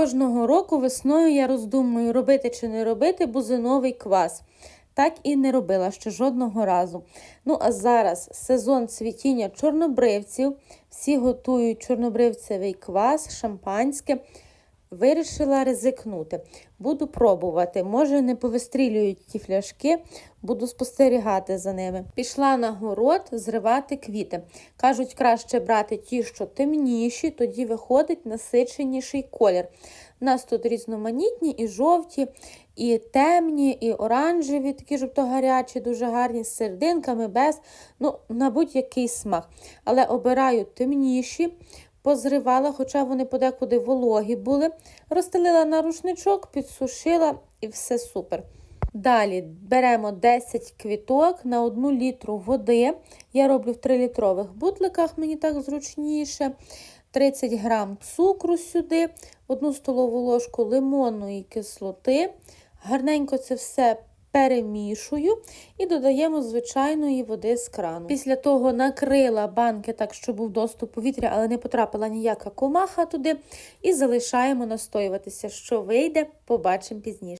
Кожного року весною я роздумую, робити чи не робити бузиновий квас. Так і не робила ще жодного разу. Ну а зараз сезон цвітіння чорнобривців. Всі готують чорнобривцевий квас, шампанське. Вирішила ризикнути. Буду пробувати. Може, не повистрілюють ті фляшки, буду спостерігати за ними. Пішла на город зривати квіти. Кажуть, краще брати ті, що темніші, тоді виходить насиченіший колір. У нас тут різноманітні і жовті, і темні, і оранжеві, такі жовто-гарячі, дуже гарні, з серединками, без, ну, на будь-який смак. Але обираю темніші. Позривала, хоча вони подекуди вологі були. Розстелила на рушничок, підсушила і все супер. Далі беремо 10 квіток на 1 літру води. Я роблю в 3-літрових бутликах, мені так зручніше. 30 грам цукру сюди, 1 столову ложку лимонної кислоти. Гарненько це все перемішую і додаємо звичайної води з крану. Після того накрила банки так, щоб був доступ повітря, але не потрапила ніяка комаха туди. І залишаємо настоюватися. Що вийде, побачимо пізніше.